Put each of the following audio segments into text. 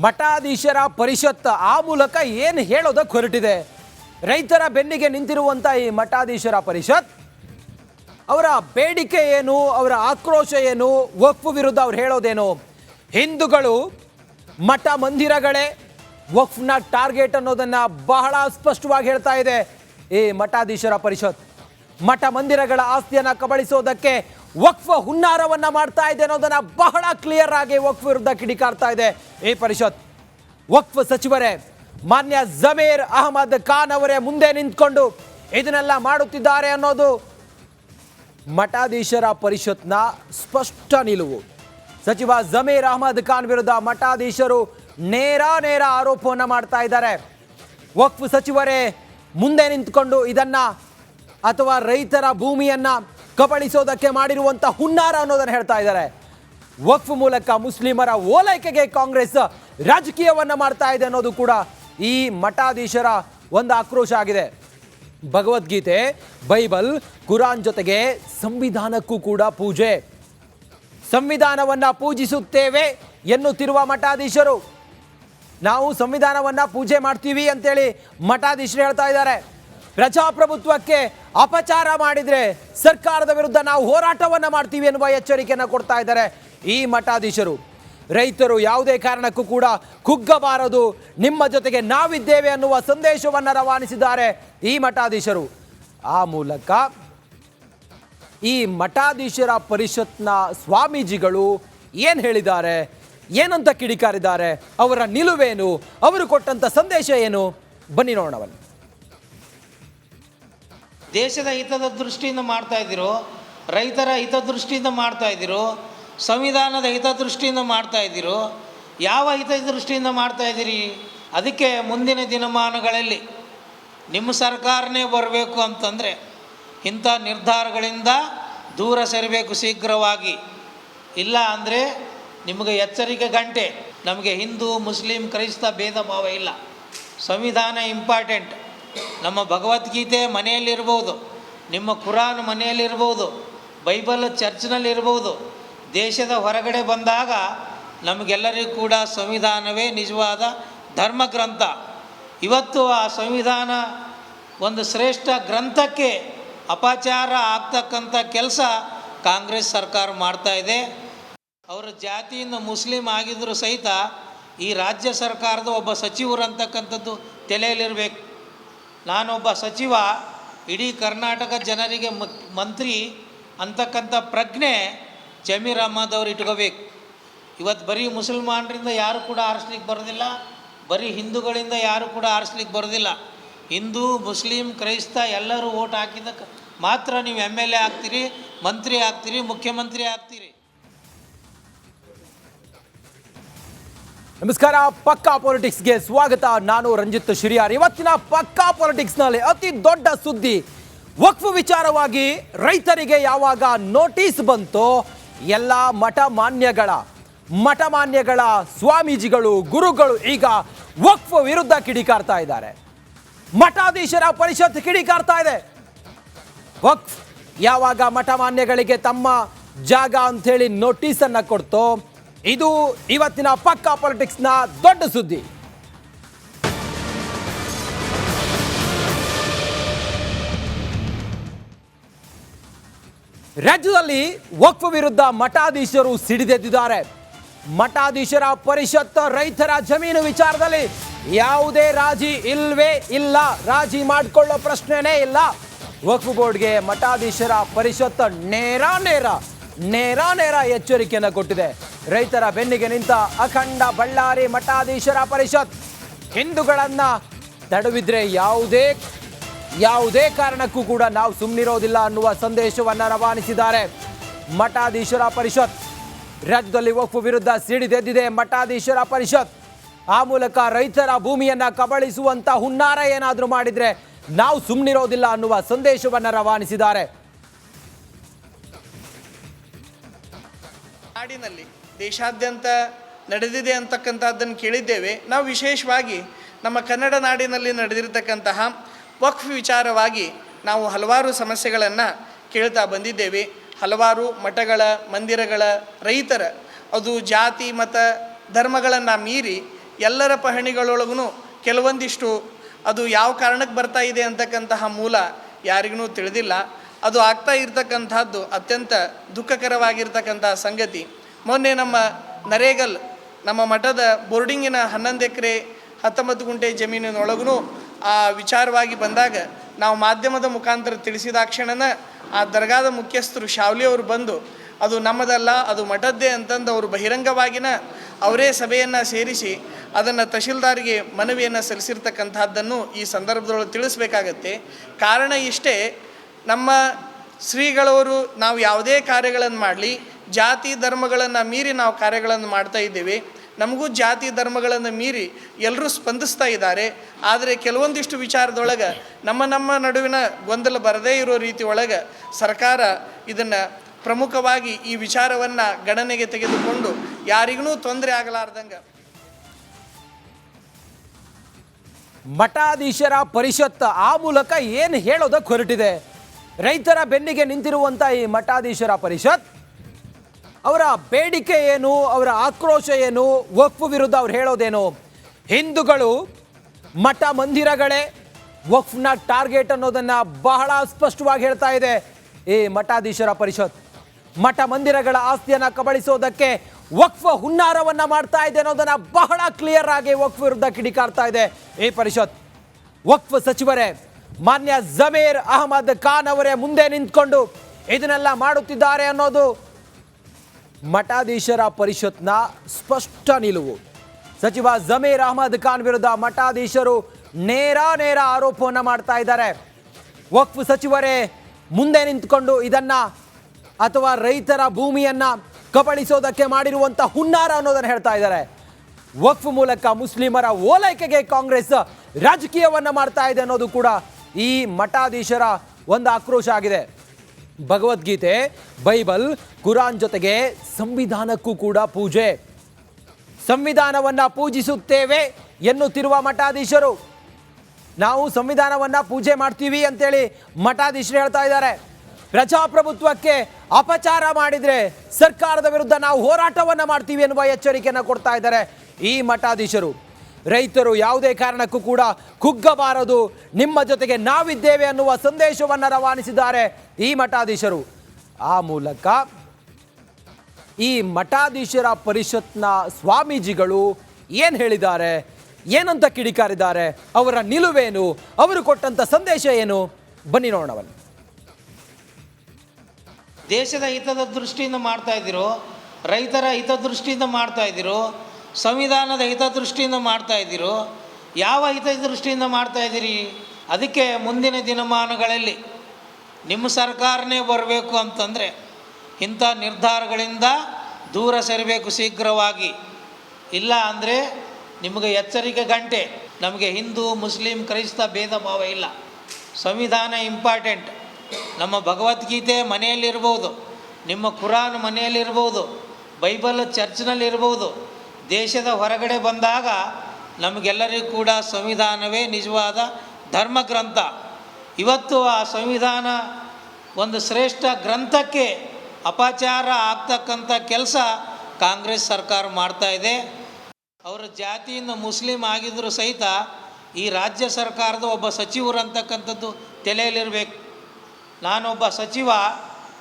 ಮಠಾಧೀಶರ ಪರಿಷತ್ ಆ ಮೂಲಕ ಏನು ಹೇಳೋದಕ್ಕೆ ಹೊರಟಿದೆ. ರೈತರ ಬೆನ್ನಿಗೆ ನಿಂತಿರುವಂಥ ಈ ಮಠಾಧೀಶರ ಪರಿಷತ್, ಅವರ ಬೇಡಿಕೆ ಏನು, ಅವರ ಆಕ್ರೋಶ ಏನು, ವಕ್ಫ್ ವಿರುದ್ಧ ಅವ್ರು ಹೇಳೋದೇನು? ಹಿಂದೂಗಳು ಮಠ ಮಂದಿರಗಳೇ ವಕ್ಫ್ನ ಟಾರ್ಗೆಟ್ ಅನ್ನೋದನ್ನ ಬಹಳ ಸ್ಪಷ್ಟವಾಗಿ ಹೇಳ್ತಾ ಇದೆ ಈ ಮಠಾಧೀಶರ ಪರಿಷತ್. ಮಠ ಮಂದಿರಗಳ ಆಸ್ತಿಯನ್ನ ಕಬಳಿಸೋದಕ್ಕೆ ವಕ್ಫ್ ಹುನ್ನಾರವನ್ನ ಮಾಡ್ತಾ ಇದೆ ಅನ್ನೋದನ್ನ ಬಹಳ ಕ್ಲಿಯರ್ ಆಗಿ ವಕ್ಫ್ ವಿರುದ್ಧ ಕಿಡಿಕಾರ್ತಾ ಇದೆ. ಈ ಪರಿಷತ್, ವಕ್ಫ್ ಸಚಿವರೇ, ಮಾನ್ಯ ಜಮೀರ್ ಅಹಮದ್ ಖಾನ್ ಅವರೇ ಮುಂದೆ ನಿಂತ್ಕೊಂಡು ಇದನ್ನೆಲ್ಲ ಮಾಡುತ್ತಿದ್ದಾರೆ ಅನ್ನೋದು ಮಠಾಧೀಶರ ಪರಿಷತ್ನ ಸ್ಪಷ್ಟ ನಿಲುವು. ಸಚಿವ ಜಮೀರ್ ಅಹಮದ್ ಖಾನ್ ವಿರುದ್ಧ ಮಠಾಧೀಶರು ನೇರ ನೇರ ಆರೋಪವನ್ನು ಮಾಡ್ತಾ ಇದ್ದಾರೆ. ವಕ್ಫ್ ಸಚಿವರೇ, ಮುಂದೆ ನಿಂತ್ಕೊಂಡು ಇದನ್ನ ಅಥವಾ ರೈತರ ಭೂಮಿಯನ್ನ ಕಬಳಿಸೋದಕ್ಕೆ ಮಾಡಿರುವಂಥ ಹುನ್ನಾರ ಅನ್ನೋದನ್ನು ಹೇಳ್ತಾ ಇದ್ದಾರೆ. ವಕ್ಫ್ ಮೂಲಕ ಮುಸ್ಲಿಮರ ಓಲೈಕೆಗೆ ಕಾಂಗ್ರೆಸ್ ರಾಜಕೀಯವನ್ನ ಮಾಡ್ತಾ ಇದೆ ಅನ್ನೋದು ಕೂಡ ಈ ಮಠಾಧೀಶರ ಒಂದು ಆಕ್ರೋಶ ಆಗಿದೆ. ಭಗವದ್ಗೀತೆ, ಬೈಬಲ್, ಕುರಾನ್ ಜೊತೆಗೆ ಸಂವಿಧಾನಕ್ಕೂ ಕೂಡ ಪೂಜೆ. ಸಂವಿಧಾನವನ್ನ ಪೂಜಿಸುತ್ತೇವೆ ಎನ್ನುತ್ತಿರುವ ಮಠಾಧೀಶರು. ನಾವು ಸಂವಿಧಾನವನ್ನ ಪೂಜೆ ಮಾಡ್ತೀವಿ ಅಂತೇಳಿ ಮಠಾಧೀಶರು ಹೇಳ್ತಾ ಇದ್ದಾರೆ. ಪ್ರಜಾಪ್ರಭುತ್ವಕ್ಕೆ ಅಪಚಾರ ಮಾಡಿದರೆ ಸರ್ಕಾರದ ವಿರುದ್ಧ ನಾವು ಹೋರಾಟವನ್ನ ಮಾಡ್ತೀವಿ ಎನ್ನುವ ಎಚ್ಚರಿಕೆಯನ್ನು ಕೊಡ್ತಾ ಇದ್ದಾರೆ ಈ ಮಠಾಧೀಶರು. ರೈತರು ಯಾವುದೇ ಕಾರಣಕ್ಕೂ ಕೂಡ ಕುಗ್ಗಬಾರದು, ನಿಮ್ಮ ಜೊತೆಗೆ ನಾವಿದ್ದೇವೆ ಅನ್ನುವ ಸಂದೇಶವನ್ನು ರವಾನಿಸಿದ್ದಾರೆ ಈ ಮಠಾಧೀಶರು. ಆ ಮೂಲಕ ಈ ಮಠಾಧೀಶರ ಪರಿಷತ್ನ ಸ್ವಾಮೀಜಿಗಳು ಏನು ಹೇಳಿದ್ದಾರೆ, ಏನಂತ ಕಿಡಿಕಾರಿದ್ದಾರೆ, ಅವರ ನಿಲುವೇನು, ಅವರು ಕೊಟ್ಟಂತ ಸಂದೇಶ ಏನು? ಬನ್ನಿ ನೋಡೋಣವಲ್ಲ ದೇಶದ ಹಿತದ ದೃಷ್ಟಿಯಿಂದ ಮಾಡ್ತಾ ಇದ್ದೀರೋ, ರೈತರ ಹಿತದೃಷ್ಟಿಯಿಂದ ಮಾಡ್ತಾ ಇದ್ದೀರೋ, ಸಂವಿಧಾನದ ಹಿತದೃಷ್ಟಿಯಿಂದ ಮಾಡ್ತಾ ಇದ್ದೀರೋ, ಯಾವ ಹಿತದೃಷ್ಟಿಯಿಂದ ಮಾಡ್ತಾ ಇದ್ದೀರಿ? ಅದಕ್ಕೆ ಮುಂದಿನ ದಿನಮಾನಗಳಲ್ಲಿ ನಿಮ್ಮ ಸರ್ಕಾರನೇ ಬರಬೇಕು ಅಂತಂದರೆ ಇಂಥ ನಿರ್ಧಾರಗಳಿಂದ ದೂರ ಸರಿಬೇಕು ಶೀಘ್ರವಾಗಿ. ಇಲ್ಲ ಅಂದರೆ ನಿಮಗೆ ಎಚ್ಚರಿಕೆ ಗಂಟೆ, ನಮಗೆ ಹಿಂದೂ, ಮುಸ್ಲಿಂ, ಕ್ರೈಸ್ತ ಭೇದ ಭಾವ ಇಲ್ಲ. ಸಂವಿಧಾನ ಇಂಪಾರ್ಟೆಂಟ್. ನಮ್ಮ ಭಗವದ್ಗೀತೆ ಮನೆಯಲ್ಲಿರ್ಬೋದು, ನಿಮ್ಮ ಕುರಾನ್ ಮನೆಯಲ್ಲಿರ್ಬೋದು, ಬೈಬಲ್ ಚರ್ಚ್ನಲ್ಲಿರ್ಬೋದು, ದೇಶದ ಹೊರಗಡೆ ಬಂದಾಗ ನಮಗೆಲ್ಲರಿಗೂ ಕೂಡ ಸಂವಿಧಾನವೇ ನಿಜವಾದ ಧರ್ಮ ಗ್ರಂಥ ಇವತ್ತು ಆ ಸಂವಿಧಾನ ಒಂದು ಶ್ರೇಷ್ಠ ಗ್ರಂಥಕ್ಕೆ ಅಪಚಾರ ಆಗ್ತಕ್ಕಂಥ ಕೆಲಸ ಕಾಂಗ್ರೆಸ್ ಸರ್ಕಾರ ಮಾಡ್ತಾ ಇದೆ. ಅವರ ಜಾತಿಯಿಂದ ಮುಸ್ಲಿಂ ಆಗಿದ್ದರೂ ಸಹಿತ ಈ ರಾಜ್ಯ ಸರ್ಕಾರದ ಒಬ್ಬ ಸಚಿವರು ಅಂತಕ್ಕಂಥದ್ದು ತಲೆಯಲ್ಲಿರಬೇಕು. ನಾನೊಬ್ಬ ಸಚಿವ, ಇಡೀ ಕರ್ನಾಟಕ ಜನರಿಗೆ ಮಂತ್ರಿ ಅಂತಕ್ಕಂಥ ಪ್ರಜ್ಞೆ ಜಮೀರ್ ಅಹಮದ್ ಅವರು ಇಟ್ಕೋಬೇಕು. ಇವತ್ತು ಬರೀ ಮುಸಲ್ಮಾನರಿಂದ ಯಾರು ಕೂಡ ಆರಿಸ್ಲಿಕ್ಕೆ ಬರೋದಿಲ್ಲ, ಬರೀ ಹಿಂದೂಗಳಿಂದ ಯಾರು ಕೂಡ ಆರಿಸ್ಲಿಕ್ಕೆ ಬರೋದಿಲ್ಲ. ಹಿಂದೂ, ಮುಸ್ಲಿಂ, ಕ್ರೈಸ್ತ ಎಲ್ಲರೂ ಓಟ್ ಹಾಕಿದ್ದಕ್ಕೆ ಮಾತ್ರ ನೀವು ಎಂ ಎಲ್ ಎ ಆಗ್ತೀರಿ, ಮಂತ್ರಿ ಆಗ್ತೀರಿ, ಮುಖ್ಯಮಂತ್ರಿ ಆಗ್ತೀರಿ. ನಮಸ್ಕಾರ, ಪಕ್ಕಾ ಪಾಲಿಟಿಕ್ಸ್ಗೆ ಸ್ವಾಗತ. ನಾನು ರಂಜಿತ್ ಶಿರಿಯಾರ್. ಇವತ್ತಿನ ಪಕ್ಕಾ ಪಾಲಿಟಿಕ್ಸ್ನಲ್ಲಿ ಅತಿ ದೊಡ್ಡ ಸುದ್ದಿ. ವಕ್ಫ್ ವಿಚಾರವಾಗಿ ರೈತರಿಗೆ ಯಾವಾಗ ನೋಟಿಸ್ ಬಂತೋ, ಎಲ್ಲ ಮಠ ಮಾನ್ಯಗಳ ಮಠ ಮಾನ್ಯಗಳ ಸ್ವಾಮೀಜಿಗಳು, ಗುರುಗಳು ಈಗ ವಕ್ಫ್ ವಿರುದ್ಧ ಕಿಡಿಕಾರ್ತಾ ಇದ್ದಾರೆ. ಮಠಾಧೀಶರ ಪರಿಷತ್ ಕಿಡಿಕಾರ್ತಾ ಇದೆ. ವಕ್ಫ್ ಯಾವಾಗ ಮಠ ಮಾನ್ಯಗಳಿಗೆ ತಮ್ಮ ಜಾಗ ಅಂಥೇಳಿ ನೋಟಿಸನ್ನು ಕೊಡ್ತೋ ಇದು ಇವತ್ತಿನ ಪಕ್ಕಾ ಪಾಲಿಟಿಕ್ಸ್ನ ದೊಡ್ಡ ಸುದ್ದಿ. ರಾಜ್ಯದಲ್ಲಿ ವಕ್ಫ್ ವಿರುದ್ಧ ಮಠಾಧೀಶರು ಸಿಡಿದೆದ್ದಿದ್ದಾರೆ. ಮಠಾಧೀಶರ ಪರಿಷತ್ ರೈತರ ಜಮೀನು ವಿಚಾರದಲ್ಲಿ ಯಾವುದೇ ರಾಜಿ ಇಲ್ವೇ ಇಲ್ಲ, ರಾಜಿ ಮಾಡಿಕೊಳ್ಳೋ ಪ್ರಶ್ನೆನೇ ಇಲ್ಲ. ವಕ್ಫ್ ಬೋರ್ಡ್ಗೆ ಮಠಾಧೀಶರ ಪರಿಷತ್ ನೇರ ನೇರ ನೇರ ನೇರ ಎಚ್ಚರಿಕೆಯನ್ನು ಕೊಟ್ಟಿದೆ. ರೈತರ ಬೆನ್ನಿಗೆ ನಿಂತ ಅಖಂಡ ಬಳ್ಳಾರಿ ಮಠಾಧೀಶರ ಪರಿಷತ್. ಹಿಂದೂಗಳನ್ನ ತಡವಿದ್ರೆ ಯಾವುದೇ ಯಾವುದೇ ಕಾರಣಕ್ಕೂ ಕೂಡ ನಾವು ಸುಮ್ಮನಿರೋದಿಲ್ಲ ಅನ್ನುವ ಸಂದೇಶವನ್ನು ರವಾನಿಸಿದ್ದಾರೆ ಮಠಾಧೀಶರ ಪರಿಷತ್. ರಾಜ್ಯದಲ್ಲಿ ಒಪ್ಪು ವಿರುದ್ಧ ಸಿಡಿದೆದ್ದಿದೆ ಮಠಾಧೀಶರ ಪರಿಷತ್. ಆ ಮೂಲಕ ರೈತರ ಭೂಮಿಯನ್ನ ಕಬಳಿಸುವಂತ ಹುನ್ನಾರ ಏನಾದರೂ ಮಾಡಿದ್ರೆ ನಾವು ಸುಮ್ಮನಿರೋದಿಲ್ಲ ಅನ್ನುವ ಸಂದೇಶವನ್ನು ರವಾನಿಸಿದ್ದಾರೆ. ನಾಡಿನಲ್ಲಿ ದೇಶಾದ್ಯಂತ ನಡೆದಿದೆ ಅಂತಕ್ಕಂಥದ್ದನ್ನು ಕೇಳಿದ್ದೇವೆ. ನಾವು ವಿಶೇಷವಾಗಿ ನಮ್ಮ ಕನ್ನಡ ನಾಡಿನಲ್ಲಿ ನಡೆದಿರತಕ್ಕಂತಹ ವಕ್ಫ್ ವಿಚಾರವಾಗಿ ನಾವು ಹಲವಾರು ಸಮಸ್ಯೆಗಳನ್ನು ಕೇಳ್ತಾ ಬಂದಿದ್ದೇವೆ. ಹಲವಾರು ಮಠಗಳ, ಮಂದಿರಗಳ ರೈತರ, ಅದು ಜಾತಿ, ಮತ, ಧರ್ಮಗಳನ್ನು ಮೀರಿ ಎಲ್ಲರ ಪಹಣಿಗಳೊಳಗೂ ಕೆಲವೊಂದಿಷ್ಟು ಅದು ಯಾವ ಕಾರಣಕ್ಕೆ ಬರ್ತಾ ಇದೆ ಅಂತಕ್ಕಂತಹ ಮೂಲ ಯಾರಿಗೂ ತಿಳಿದಿಲ್ಲ. ಅದು ಆಗ್ತಾ ಇರತಕ್ಕಂಥದ್ದು ಅತ್ಯಂತ ದುಃಖಕರವಾಗಿರ್ತಕ್ಕಂತಹ ಸಂಗತಿ. ಮೊನ್ನೆ ನಮ್ಮ ನರೇಗಲ್, ನಮ್ಮ ಮಠದ ಬೋರ್ಡಿಂಗಿನ ಹನ್ನೊಂದು ಎಕರೆ, ಹತ್ತೊಂಬತ್ತು ಗುಂಟೆ ಜಮೀನಿನೊಳಗೂ ಆ ವಿಚಾರವಾಗಿ ಬಂದಾಗ ನಾವು ಮಾಧ್ಯಮದ ಮುಖಾಂತರ ತಿಳಿಸಿದಾಕ್ಷಣನ ಆ ದರ್ಗಾದ ಮುಖ್ಯಸ್ಥರು ಶಾವ್ಲಿ ಅವರು ಬಂದು, ಅದು ನಮ್ಮದಲ್ಲ, ಅದು ಮಠದ್ದೇ ಅಂತಂದು ಅವರು ಬಹಿರಂಗವಾಗಿನ ಅವರೇ ಸಭೆಯನ್ನು ಸೇರಿಸಿ ಅದನ್ನು ತಹಶೀಲ್ದಾರ್ಗೆ ಮನವಿಯನ್ನು ಸಲ್ಲಿಸಿರ್ತಕ್ಕಂಥದ್ದನ್ನು ಈ ಸಂದರ್ಭದೊಳಗೆ ತಿಳಿಸ್ಬೇಕಾಗತ್ತೆ. ಕಾರಣ ಇಷ್ಟೇ, ನಮ್ಮ ಶ್ರೀಗಳವರು ನಾವು ಯಾವುದೇ ಕಾರ್ಯಗಳನ್ನು ಮಾಡಲಿ ಜಾತಿ ಧರ್ಮಗಳನ್ನು ಮೀರಿ ನಾವು ಕಾರ್ಯಗಳನ್ನು ಮಾಡ್ತಾ ಇದ್ದೀವಿ. ನಮಗೂ ಜಾತಿ ಧರ್ಮಗಳನ್ನು ಮೀರಿ ಎಲ್ಲರೂ ಸ್ಪಂದಿಸ್ತಾ ಇದ್ದಾರೆ. ಆದರೆ ಕೆಲವೊಂದಿಷ್ಟು ವಿಚಾರದೊಳಗೆ ನಮ್ಮ ನಮ್ಮ ನಡುವಿನ ಗೊಂದಲ ಬರದೇ ಇರೋ ರೀತಿ ಒಳಗೆ ಸರ್ಕಾರ ಇದನ್ನು ಪ್ರಮುಖವಾಗಿ ಈ ವಿಚಾರವನ್ನು ಗಣನೆಗೆ ತೆಗೆದುಕೊಂಡು ಯಾರಿಗೂ ತೊಂದರೆ ಆಗಲಾರ್ದಂಗೆ. ಮಠಾಧೀಶರ ಪರಿಷತ್ ಆ ಮೂಲಕ ಏನು ಹೇಳೋದಕ್ಕೆ ಹೊರಟಿದೆ? ರೈತರ ಬೆನ್ನಿಗೆ ನಿಂತಿರುವಂಥ ಈ ಮಠಾಧೀಶರ ಪರಿಷತ್ ಅವರ ಬೇಡಿಕೆ ಏನು, ಅವರ ಆಕ್ರೋಶ ಏನು ವಕ್ಫ್ ವಿರುದ್ಧ ಅವ್ರು ಹೇಳೋದೇನು? ಹಿಂದೂಗಳು ಮಠ ಮಂದಿರಗಳೇ ವಕ್ಫ್ನ ಟಾರ್ಗೆಟ್ ಅನ್ನೋದನ್ನ ಬಹಳ ಸ್ಪಷ್ಟವಾಗಿ ಹೇಳ್ತಾ ಇದೆ ಈ ಮಠಾಧೀಶರ ಪರಿಷತ್. ಮಠ ಮಂದಿರಗಳ ಆಸ್ತಿಯನ್ನ ಕಬಳಿಸೋದಕ್ಕೆ ವಕ್ಫ್ ಹುನ್ನಾರವನ್ನ ಮಾಡ್ತಾ ಇದೆ ಅನ್ನೋದನ್ನ ಬಹಳ ಕ್ಲಿಯರ್ ಆಗಿ ವಕ್ಫ್ ವಿರುದ್ಧ ಕಿಡಿಕಾರ್ತಾ ಇದೆ ಈ ಪರಿಷತ್. ವಕ್ಫ್ ಸಚಿವರೇ, ಮಾನ್ಯ ಜಮೀರ್ ಅಹಮದ್ ಖಾನ್ ಅವರೇ ಮುಂದೆ ನಿಂತ್ಕೊಂಡು ಇದನ್ನೆಲ್ಲ ಮಾಡುತ್ತಿದ್ದಾರೆ ಅನ್ನೋದು ಮಠಾಧೀಶರ ಪರಿಷತ್ನ ಸ್ಪಷ್ಟ ನಿಲುವು. ಸಚಿವ ಜಮೀರ್ ಅಹಮದ್ ಖಾನ್ ವಿರುದ್ಧ ಮಠಾಧೀಶರು ನೇರ ನೇರ ಆರೋಪವನ್ನು ಮಾಡ್ತಾ ಇದ್ದಾರೆ. ವಕ್ಫ್ ಸಚಿವರೇ, ಮುಂದೆ ನಿಂತ್ಕೊಂಡು ಇದನ್ನ ಅಥವಾ ರೈತರ ಭೂಮಿಯನ್ನ ಕಬಳಿಸೋದಕ್ಕೆ ಮಾಡಿರುವಂಥ ಹುನ್ನಾರ ಅನ್ನೋದನ್ನು ಹೇಳ್ತಾ ಇದ್ದಾರೆ. ವಕ್ಫ್ ಮೂಲಕ ಮುಸ್ಲಿಮರ ಓಲೈಕೆಗೆ ಕಾಂಗ್ರೆಸ್ ರಾಜಕೀಯವನ್ನು ಮಾಡ್ತಾ ಇದೆ ಅನ್ನೋದು ಕೂಡ ಈ ಮಠಾಧೀಶರ ಒಂದು ಆಕ್ರೋಶ ಆಗಿದೆ. ಭಗವದ್ಗೀತೆ, ಬೈಬಲ್, ಕುರಾನ್ ಜೊತೆಗೆ ಸಂವಿಧಾನಕ್ಕೂ ಕೂಡ ಪೂಜೆ. ಸಂವಿಧಾನವನ್ನು ಪೂಜಿಸುತ್ತೇವೆ ಎನ್ನುತ್ತಿರುವ ಮಠಾಧೀಶರು. ನಾವು ಸಂವಿಧಾನವನ್ನು ಪೂಜೆ ಮಾಡ್ತೀವಿ ಅಂತೇಳಿ ಮಠಾಧೀಶರು ಹೇಳ್ತಾ ಇದ್ದಾರೆ. ಪ್ರಜಾಪ್ರಭುತ್ವಕ್ಕೆ ಅಪಚಾರ ಮಾಡಿದ್ರೆ ಸರ್ಕಾರದ ವಿರುದ್ಧ ನಾವು ಹೋರಾಟವನ್ನ ಮಾಡ್ತೀವಿ ಎನ್ನುವ ಎಚ್ಚರಿಕೆಯನ್ನು ಕೊಡ್ತಾ ಇದ್ದಾರೆ ಈ ಮಠಾಧೀಶರು. ರೈತರು ಯಾವುದೇ ಕಾರಣಕ್ಕೂ ಕೂಡ ಕುಗ್ಗಬಾರದು. ನಿಮ್ಮ ಜೊತೆಗೆ ನಾವಿದ್ದೇವೆ ಅನ್ನುವ ಸಂದೇಶವನ್ನು ರವಾನಿಸಿದ್ದಾರೆ ಈ ಮಠಾಧೀಶರು. ಆ ಮೂಲಕ ಈ ಮಠಾಧೀಶರ ಪರಿಷತ್ನ ಸ್ವಾಮೀಜಿಗಳು ಏನು ಹೇಳಿದ್ದಾರೆ, ಏನಂತ ಕಿಡಿಕಾರಿದ್ದಾರೆ, ಅವರ ನಿಲುವೇನು, ಅವರು ಕೊಟ್ಟಂತ ಸಂದೇಶ ಏನು? ಬನ್ನಿ ನೋಡೋಣವನ್ನ ದೇಶದ ಹಿತದ ದೃಷ್ಟಿಯಿಂದ ಮಾಡ್ತಾ ಇದ್ದೀರೋ, ರೈತರ ಹಿತದೃಷ್ಟಿಯಿಂದ ಮಾಡ್ತಾ ಇದ್ದೀರೋ ಸಂವಿಧಾನದ ಹಿತದೃಷ್ಟಿಯಿಂದ ಮಾಡ್ತಾ ಇದ್ದೀರೋ? ಯಾವ ಹಿತದೃಷ್ಟಿಯಿಂದ ಮಾಡ್ತಾ ಇದ್ದೀರಿ? ಅದಕ್ಕೆ ಮುಂದಿನ ದಿನಮಾನಗಳಲ್ಲಿ ನಿಮ್ಮ ಸರ್ಕಾರನೇ ಬರಬೇಕು ಅಂತಂದರೆ ಇಂಥ ನಿರ್ಧಾರಗಳಿಂದ ದೂರ ಸರಿಬೇಕು ಶೀಘ್ರವಾಗಿ. ಇಲ್ಲ ಅಂದರೆ ನಿಮಗೆ ಎಚ್ಚರಿಕೆ ಗಂಟೆ. ನಮಗೆ ಹಿಂದೂ, ಮುಸ್ಲಿಂ, ಕ್ರೈಸ್ತ ಭೇದ ಭಾವ ಇಲ್ಲ. ಸಂವಿಧಾನ ಇಂಪಾರ್ಟೆಂಟ್. ನಮ್ಮ ಭಗವದ್ಗೀತೆ ಮನೆಯಲ್ಲಿರ್ಬೋದು. ನಿಮ್ಮ ಕುರಾನ್ ಮನೆಯಲ್ಲಿರ್ಬೋದು. ಬೈಬಲ್ ಚರ್ಚ್ನಲ್ಲಿರ್ಬೋದು. ದೇಶದ ಹೊರಗಡೆ ಬಂದಾಗ ನಮಗೆಲ್ಲರಿಗೂ ಕೂಡ ಸಂವಿಧಾನವೇ ನಿಜವಾದ ಧರ್ಮ ಗ್ರಂಥ. ಇವತ್ತು ಆ ಸಂವಿಧಾನ ಒಂದು ಶ್ರೇಷ್ಠ ಗ್ರಂಥಕ್ಕೆ ಅಪಚಾರ ಆಗ್ತಕ್ಕಂಥ ಕೆಲಸ ಕಾಂಗ್ರೆಸ್ ಸರ್ಕಾರ ಮಾಡ್ತಾ ಇದೆ. ಅವರ ಜಾತಿಯಿಂದ ಮುಸ್ಲಿಂ ಆಗಿದ್ದರೂ ಸಹಿತ ಈ ರಾಜ್ಯ ಸರ್ಕಾರದ ಒಬ್ಬ ಸಚಿವರು ಅಂತಕ್ಕಂಥದ್ದು ತಲೆಯಲ್ಲಿರಬೇಕು. ನಾನೊಬ್ಬ ಸಚಿವ,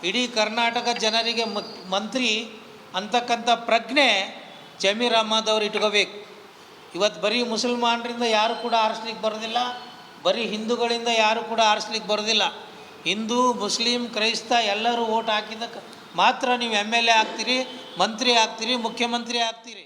ಇಡೀ ಕರ್ನಾಟಕ ಜನರಿಗೆ ಮಂತ್ರಿ ಅಂತಕ್ಕಂಥ ಪ್ರಜ್ಞೆ ಜಮೀರ್ ಅಹಮದ್ ಅವ್ರು ಇಟ್ಕೋಬೇಕು. ಇವತ್ತು ಬರೀ ಮುಸಲ್ಮಾನರಿಂದ ಯಾರು ಕೂಡ ಆರಿಸ್ಲಿಕ್ಕೆ ಬರೋದಿಲ್ಲ, ಬರೀ ಹಿಂದೂಗಳಿಂದ ಯಾರು ಕೂಡ ಆರಿಸ್ಲಿಕ್ಕೆ ಬರೋದಿಲ್ಲ. ಹಿಂದೂ, ಮುಸ್ಲಿಂ, ಕ್ರೈಸ್ತ ಎಲ್ಲರೂ ಓಟ್ ಹಾಕಿದ್ದಕ್ಕೆ ಮಾತ್ರ ನೀವು ಎಂ ಎಲ್ ಎ ಆಗ್ತೀರಿ, ಮಂತ್ರಿ ಆಗ್ತೀರಿ, ಮುಖ್ಯಮಂತ್ರಿ ಆಗ್ತೀರಿ.